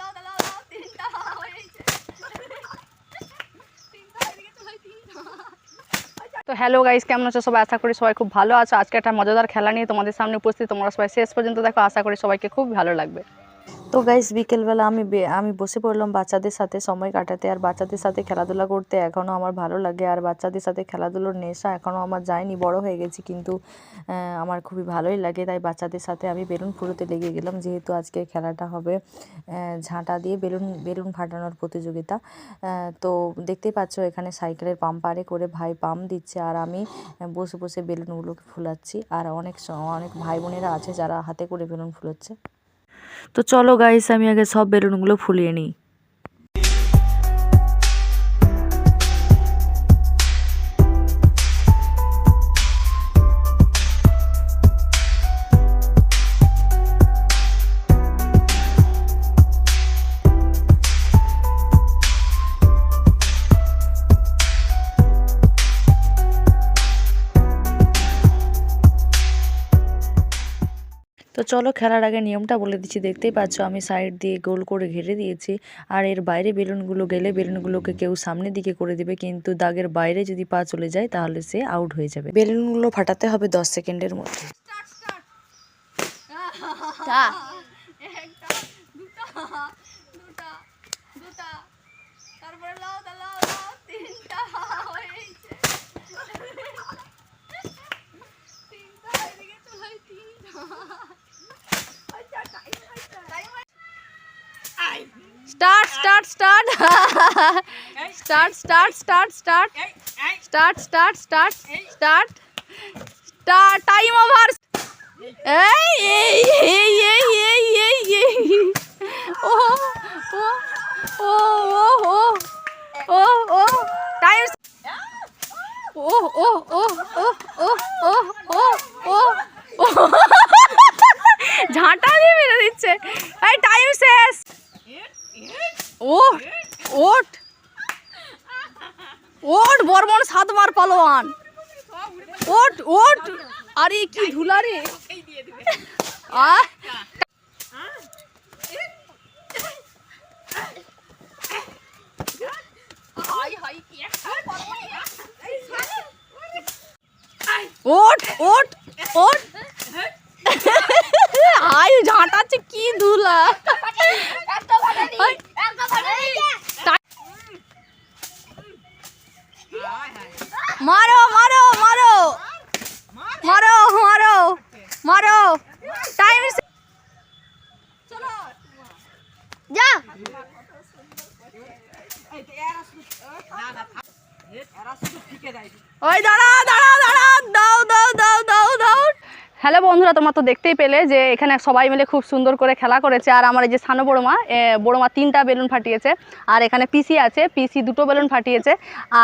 লাও লাও তিনটা তো হ্যালো গাইস কেমন আছো? সবাই আশা করি সবাই খুব ভালো আছো। আজকে একটা মজাদার খেলা নিয়ে তোমাদের সামনে উপস্থিত। তোমরা সবাই শেষ পর্যন্ত দেখো। আশা করি সবাইকে খুব ভালো লাগবে। তো গাইস বিকেলবেলা আমি আমি বসে পড়লাম বাচ্চাদের সাথে সময় কাটাতে। আর বাচ্চাদের সাথে খেলাধুলা করতে এখনও আমার ভালো লাগে। আর বাচ্চাদের সাথে খেলাধুলোর নেশা এখনও আমার যায়নি, বড় হয়ে গেছি। কিন্তু আমার খুবই ভালোই লাগে। তাই বাচ্চাদের সাথে আমি বেলুন ফুরোতে লেগে গেলাম। যেহেতু আজকে খেলাটা হবে ঝাঁটা দিয়ে বেলুন বেলুন ফাটানোর প্রতিযোগিতা। তো দেখতেই পাচ্ছ, এখানে সাইকেলের পাম্পারে করে ভাই পাম্প দিচ্ছে। আর আমি বসে বসে বেলুনগুলোকে ফুলাচ্ছি। আর অনেক অনেক ভাই বোনেরা আছে যারা হাতে করে বেলুন ফুলাচ্ছে। তো চলো গাইস আমি আগে সব বেলুনগুলো ফুলিয়ে নিই। তো চলো খেলার আগে নিয়মটা বলে দিচ্ছি। দেখতেই পাচ্ছ আমি সাইড দিয়ে গোল করে ঘিরে দিয়েছি। আর এর বাইরে বেলুনগুলো গেলে বেলুনগুলোকে কেউ সামনের দিকে করে দেবে। কিন্তু দাগের বাইরে যদি পা চলে যায় তাহলে সে আউট হয়ে যাবে। বেলুনগুলো ফাটাতে হবে দশ সেকেন্ডের মধ্যে। স্টার্ট স্টার্ট যা। একটা দুটা দুটা দুটা তারপরে লাও। start start start start start start start start start start start start time over এই এই এই এই এই বর্মন সাতবার পালোয়ান। ওট ওট। আরে, কি ধুলা রে। আহ। হাই হাই কি একটা পারবনি ওট ওট ওট। আই ঝাঁটাচ্ছে কি ধুলা একটা বানানি হাই। একটা বানানি মারো মারো মারো। মারো মারো মারো। টাইম যা। ওই দাঁড়া দাঁড়া দাঁড়া। দাও দাও দাও দাও দাও। হ্যালো বন্ধুরা তোমরা তো দেখতেই পেলে যে এখানে সবাই মিলে খুব সুন্দর করে খেলা করেছে। আর আমার এই যে সানো বড়মা বড়মা তিনটা বেলুন ফাটিয়েছে। আর এখানে পিসি আছে পিসি দুটো বেলুন ফাটিয়েছে।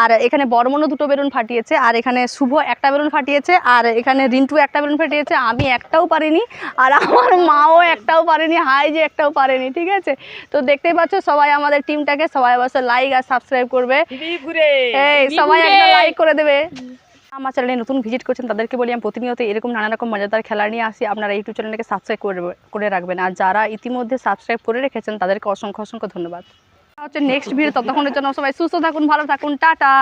আর এখানে বর্মনও দুটো বেলুন ফাটিয়েছে। আর এখানে শুভ একটা বেলুন ফাটিয়েছে। আর এখানে রিন্টু একটা বেলুন ফাটিয়েছে। আমি একটাও পারিনি। আর আমার মাও একটাও পারেনি হাই যে একটাও পারেনি ঠিক আছে? তো দেখতেই পাচ্ছ সবাই আমাদের টিমটাকে সবাই অবশ্যই লাইক আর সাবস্ক্রাইব করবে। এই সবাই একটা লাইক করে দেবে। আমার চ্যানেলে নতুন ভিজিট করছেন, তাদেরকে বলি আমি প্রতিনিয়ত এরকম নানা রকম মজাদার খেলা নিয়ে আসি। আপনারা ইউটিউব চ্যানেলটাকে সাবস্ক্রাইব করে করে রাখবেন। আর যারা ইতিমধ্যে সাবস্ক্রাইব করে রেখেছেন, তাদেরকে অসংখ্য অসংখ্য ধন্যবাদ। হচ্ছে নেক্সট ভিডিও ততক্ষণের জন্য সবাই সুস্থ থাকুন, ভালো থাকুন, টাটা!